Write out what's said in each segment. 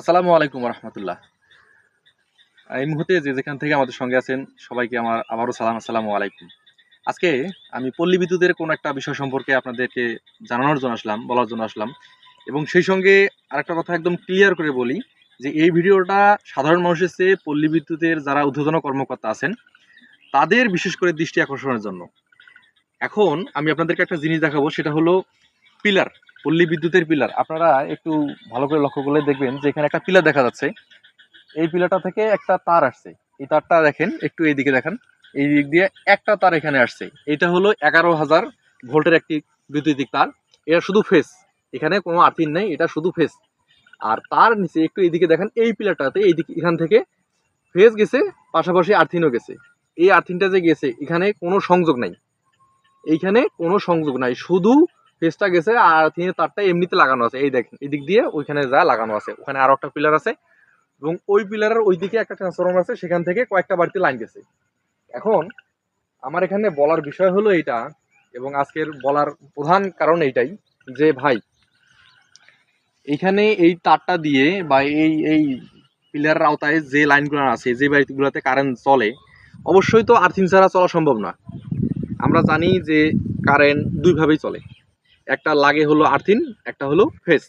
আসসালামু আলাইকুম রহমতুল্লাহ। এই মুহূর্তে যে যেখান থেকে আমাদের সঙ্গে আছেন, সবাইকে আমার আবারও সালাম, আসসালামু আলাইকুম। আজকে আমি পল্লী বিদ্যুতের কোনো একটা বিষয় সম্পর্কে আপনাদেরকে জানানোর জন্য আসলাম, বলার জন্য আসলাম। এবং সেই সঙ্গে আরেকটা কথা একদম ক্লিয়ার করে বলি, যে এই ভিডিওটা সাধারণ মানুষের চেয়ে পল্লী বিদ্যুতের যারা ঊর্ধ্বতন কর্মকর্তা আছেন, তাদের বিশেষ করে দৃষ্টি আকর্ষণের জন্য। এখন আমি আপনাদেরকে একটা জিনিস দেখাবো, সেটা হলো পিলার, পল্লী বিদ্যুতের পিলার। আপনারা একটু ভালো করে লক্ষ্য করলে দেখবেন যে এখানে একটা পিলার দেখা যাচ্ছে। এই পিলারটা থেকে একটা তার আসছে। এই তারটা দেখেন, একটু এইদিকে দেখেন। এই দিক দিয়ে একটা তার এখানে আসছে। এটা হলো এগারো হাজার ভোল্টের একটি বৈদ্যুতিক তার। এটা শুধু ফেস। এখানে কোনো আর্থিন নেই, এটা শুধু ফেস। আর তার নিচে একটু এইদিকে দেখেন, এই পিলারটাতে এইদিকে, এখান থেকে ফেস গেছে, পাশাপাশি আর্থিনও গেছে। এই আর্থিনটা যে গেছে, এখানে কোনো সংযোগ নাই। এইখানে কোনো সংযোগ নাই। শুধু ফেসটা গেছে আর আর্থিনের তারটা এমনিতে লাগানো আছে। এই দেখেন, এই দিক দিয়ে ওইখানে যা লাগানো আছে, ওখানে আরও একটা পিলার আছে এবং ওই পিলারের ওই দিকে একটা ট্রান্সফরমার আছে, সেখান থেকে কয়েকটা বাড়িতে লাইন গেছে। এখন আমার এখানে বলার বিষয় হলো এইটা এবং আজকের বলার প্রধান কারণ এইটাই যে, ভাই, এইখানে এই তারটা দিয়ে বা এই এই পিলারের আওতায় যে লাইনগুলো আছে, যে বাড়িগুলোতে কারেন্ট চলে, অবশ্যই তো আর্থিং ছাড়া চলা সম্ভব না। আমরা জানি যে কারেন্ট দুইভাবেই চলে। একটা লাগে হলো আর্থিন একটা হলো ফেস।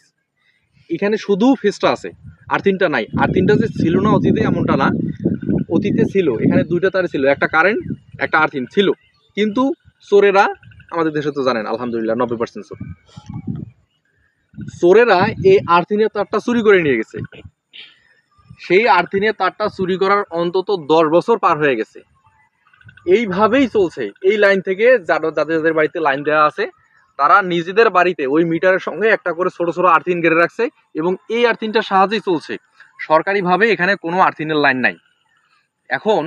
এখানে শুধু ফেসটা আছে আর্থিনটা নাই। আর্থিনটা যে ছিল না অতীতে এমনটা না, অতীতে ছিল। এখানে দুইটা তারে ছিল, একটা কারেন্ট, একটা আর্থিন ছিল। কিন্তু চোরেরা, আমাদের দেশে তো জানেন, আলহামদুলিল্লাহ, নব্বই পার্সেন্ট চোর। চোরেরা এই আর্থিনের তারটা চুরি করে নিয়ে গেছে। সেই আর্থিনের তারটা চুরি করার অন্তত দশ বছর পার হয়ে গেছে। এইভাবেই চলছে। এই লাইন থেকে যাদের যাদের বাড়িতে লাইন দেওয়া আছে তারা নিজেদের বাড়িতে ওই মিটারের সঙ্গে একটা করে ছোট ছোট আর্থিন গেড়ে রাখছে এবং এই আর্থিনটার সাহায্যেই চলছে। সরকারিভাবে এখানে কোনো আর্থিনের লাইন নাই। এখন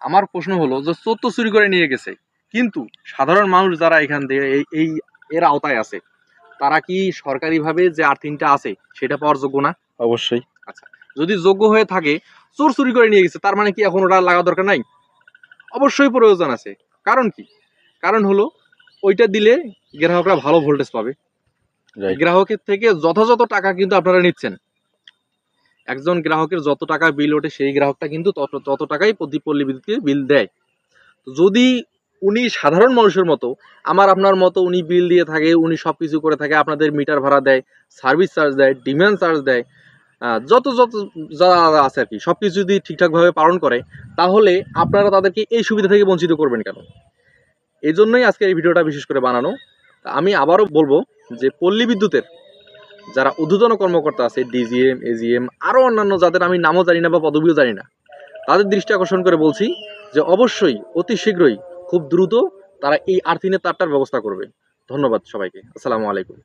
আমার প্রশ্ন হলো যে চোর তো চুরি করে নিয়ে গেছে কিন্তু সাধারণ মানুষ যারা এখান থেকে এই এই এর আওতায় আছে তারা কি সরকারিভাবে যে আর্থিনটা আছে সেটা পাওয়ার যোগ্য না? অবশ্যই। আচ্ছা যদি যোগ্য হয়ে থাকে চোর চুরি করে নিয়ে গেছে তার মানে কি এখন ওটা লাগা দরকার নাই? অবশ্যই প্রয়োজন আছে। কারণ কি? কারণ হলো ওইটা দিলে গ্রাহকরা ভালো ভোল্টেজ পাবে। গ্রাহকের থেকে যথাযথ টাকা কিন্তু আপনারা নিচ্ছেন। একজন গ্রাহকের যত টাকা বিল ওঠে সেই গ্রাহকটা কিন্তু তত তত টাকাই প্রতি পল্লী বিদ্যুৎকে বিল দেয়। তো যদি উনি সাধারণ মানুষের মতো আমার আপনার মতো উনি বিল দিয়ে থাকে উনি সব কিছু করে থাকে আপনাদের মিটার ভাড়া দেয় সার্ভিস চার্জ দেয় ডিমান্ড চার্জ দেয় যত যত যারা আছে আর কি সব কিছু যদি ঠিকঠাকভাবে পালন করে তাহলে আপনারা তাদেরকে এই সুবিধা থেকে বঞ্চিত করবেন কেন? এই জন্যই আজকে এই ভিডিওটা বিশেষ করে বানানো। আমি আবারও বলব যে পল্লী বিদ্যুতের যারা ঊর্ধ্বতন কর্মকর্তা আছে ডিজিএম এজিএম আরও অন্যান্য যাদের আমি নামও জানি না বা পদবিও জানি না, তাদের দৃষ্টি আকর্ষণ করে বলছি যে অবশ্যই অতি শীঘ্রই খুব দ্রুত তারা এই আর্থিনের তারটার ব্যবস্থা করবে। ধন্যবাদ সবাইকে। আসসালামু আলাইকুম।